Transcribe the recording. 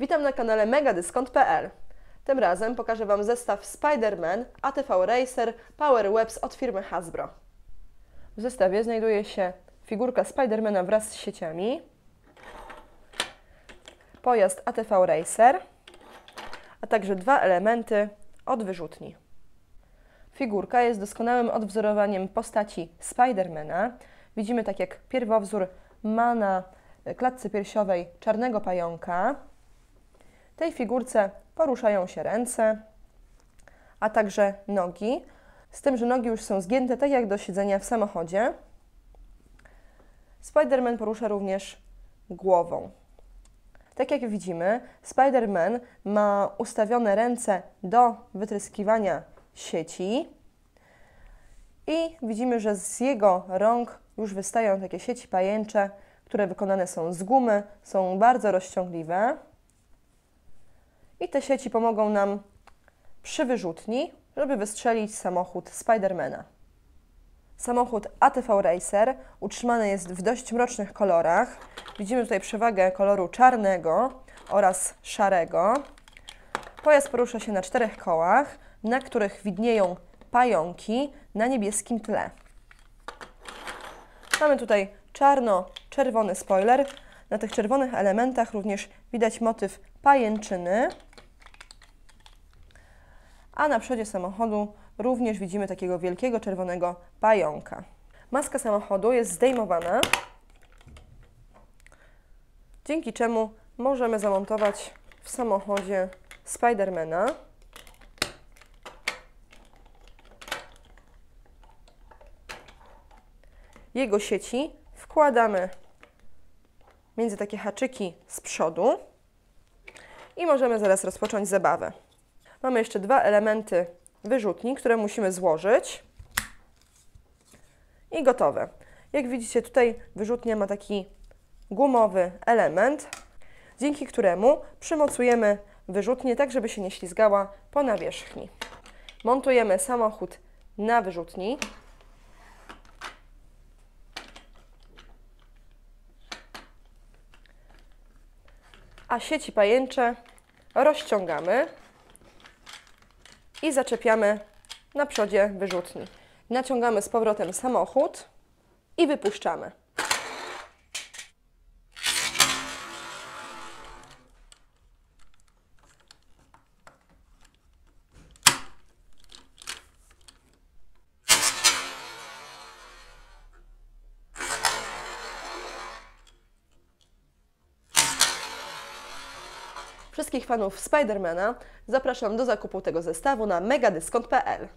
Witam na kanale megadyskont.pl. Tym razem pokażę Wam zestaw Spider-Man ATV Racer Power Webs od firmy Hasbro. W zestawie znajduje się figurka Spidermana wraz z sieciami, pojazd ATV Racer, a także dwa elementy od wyrzutni. Figurka jest doskonałym odwzorowaniem postaci Spidermana. Widzimy tak jak pierwowzór ma na klatce piersiowej czarnego pająka. Tej figurce poruszają się ręce, a także nogi, z tym, że nogi już są zgięte tak jak do siedzenia w samochodzie. Spiderman porusza również głową. Tak jak widzimy, Spider-Man ma ustawione ręce do wytryskiwania sieci i widzimy, że z jego rąk już wystają takie sieci pajęcze, które wykonane są z gumy, są bardzo rozciągliwe. I te sieci pomogą nam przy wyrzutni, żeby wystrzelić samochód Spidermana. Samochód ATV Racer utrzymany jest w dość mrocznych kolorach. Widzimy tutaj przewagę koloru czarnego oraz szarego. Pojazd porusza się na czterech kołach, na których widnieją pająki na niebieskim tle. Mamy tutaj czarno-czerwony spoiler. Na tych czerwonych elementach również widać motyw pajęczyny. A na przodzie samochodu również widzimy takiego wielkiego czerwonego pająka. Maska samochodu jest zdejmowana, dzięki czemu możemy zamontować w samochodzie Spidermana. Jego sieci wkładamy między takie haczyki z przodu i możemy zaraz rozpocząć zabawę. Mamy jeszcze dwa elementy wyrzutni, które musimy złożyć i gotowe. Jak widzicie tutaj wyrzutnia ma taki gumowy element, dzięki któremu przymocujemy wyrzutnię tak, żeby się nie ślizgała po nawierzchni. Montujemy samochód na wyrzutni. A sieci pajęcze rozciągamy i zaczepiamy na przodzie wyrzutni. Naciągamy z powrotem samochód i wypuszczamy. Wszystkich fanów Spidermana zapraszam do zakupu tego zestawu na megadyskont.pl.